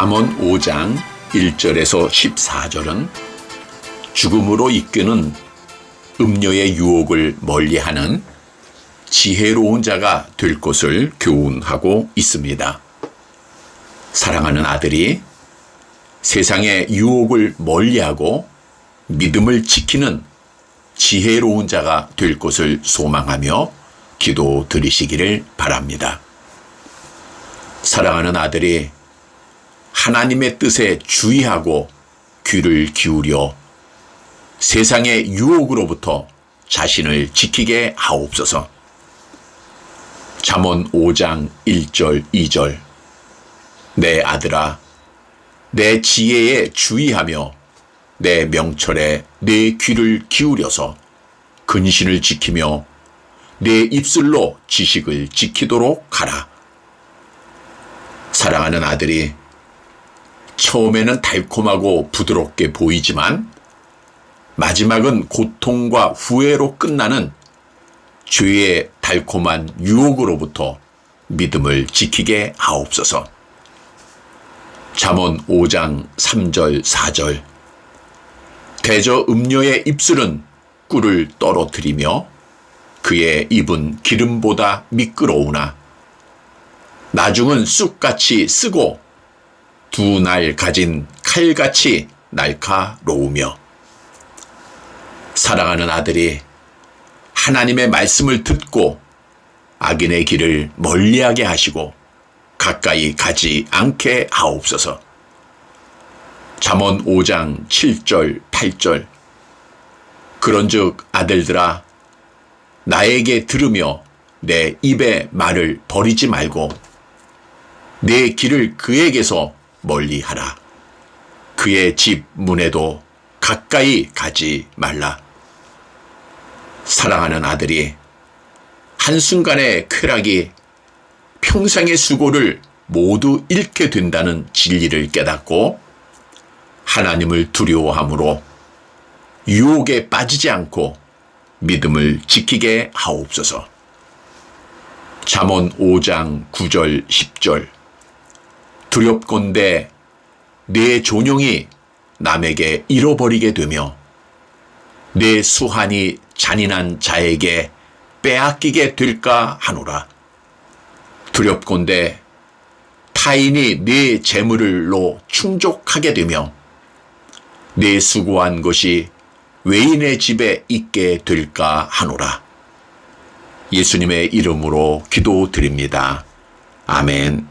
잠언 5장 1절에서 14절은 죽음으로 이끄는 음료의 유혹을 멀리하는 지혜로운 자가 될 것을 교훈하고 있습니다. 사랑하는 아들이 세상의 유혹을 멀리하고 믿음을 지키는 지혜로운 자가 될 것을 소망하며 기도 드리시기를 바랍니다. 사랑하는 아들이 하나님의 뜻에 주의하고 귀를 기울여 세상의 유혹으로부터 자신을 지키게 하옵소서. 잠언 5장 1절 2절 내 아들아 내 지혜에 주의하며 내 명철에 내 귀를 기울여서 근신을 지키며 내 입술로 지식을 지키도록 하라. 사랑하는 아들이 처음에는 달콤하고 부드럽게 보이지만 마지막은 고통과 후회로 끝나는 죄의 달콤한 유혹으로부터 믿음을 지키게 하옵소서. 잠언 5장 3절 4절 대저 음녀의 입술은 꿀을 떨어뜨리며 그의 입은 기름보다 미끄러우나 나중은 쑥같이 쓰고 두 날 가진 칼같이 날카로우며 사랑하는 아들이 하나님의 말씀을 듣고 악인의 길을 멀리하게 하시고 가까이 가지 않게 하옵소서. 잠언 5장 7절 8절 그런즉 아들들아 나에게 들으며 내 입의 말을 버리지 말고 내 길을 그에게서 멀리하라. 그의 집 문에도 가까이 가지 말라. 사랑하는 아들이 한순간의 쾌락이 평생의 수고를 모두 잃게 된다는 진리를 깨닫고 하나님을 두려워함으로 유혹에 빠지지 않고 믿음을 지키게 하옵소서. 잠언 5장 9절 10절 두렵건대 내 존용이 남에게 잃어버리게 되며 내 수한이 잔인한 자에게 빼앗기게 될까 하노라. 두렵건대 타인이 네 재물로 충족하게 되며 내 수고한 것이 외인의 집에 있게 될까 하노라. 예수님의 이름으로 기도드립니다. 아멘.